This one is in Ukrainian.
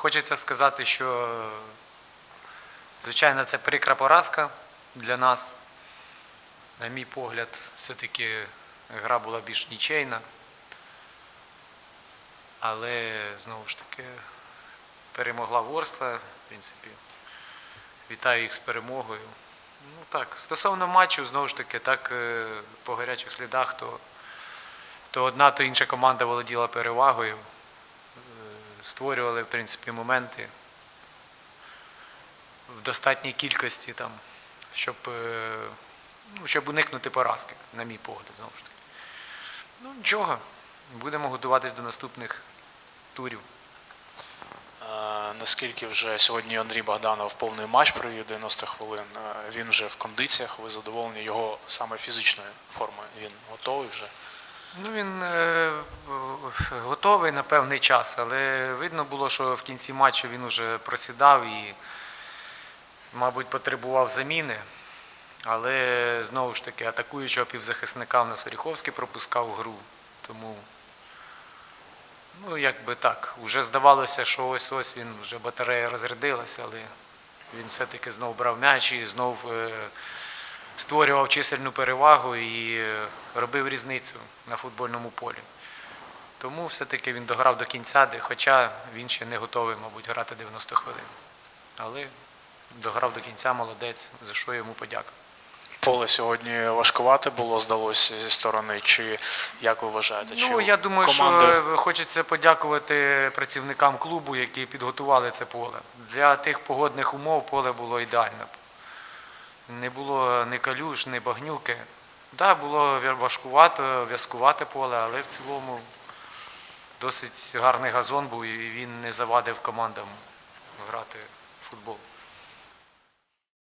хочеться сказати, що звичайно це прикра поразка для нас. На мій погляд, все-таки гра була більш нічейна. Але знову ж таки перемогла Ворскла, в принципі. Вітаю їх з перемогою. Ну так, стосовно матчу, знову ж таки, так е, по гарячих слідах, то, то одна, то інша команда володіла перевагою, створювали, в принципі, моменти в достатній кількості, там, щоб, е, ну, щоб уникнути поразки, на мій погляд, знову ж таки. Ну, нічого, будемо готуватись до наступних турів. Наскільки вже сьогодні Андрій Богданов повний матч провів 90 хвилин, е, він вже в кондиціях, ви задоволені його саме фізичною формою? Він готовий вже? Ну, він е, готовий на певний час, але видно було, що в кінці матчу він уже просідав і, мабуть, потребував заміни. Але знову ж таки, атакуючого півзахисника в нас Оріховський пропускав гру. Тому, ну, якби так, вже здавалося, що ось ось він вже батарея розрядилася, але він все-таки знов брав м'яч і знов е, створював чисельну перевагу і е, робив різницю на футбольному полі. Тому все-таки він дограв до кінця, де, хоча він ще не готовий, мабуть, грати 90 хвилин. Але дограв до кінця, молодець, за що йому подяка. Поле сьогодні важкувате було, здалося зі сторони, чи як ви вважаєте? чи Ну, я думаю, команди... що хочеться подякувати працівникам клубу, які підготували це поле. Для тих погодних умов поле було ідеально. Не було ні калюш, ні багнюки. Так, да, було важкувато, в'язкувате поле, але в цілому досить гарний газон був і він не завадив командам грати в футбол.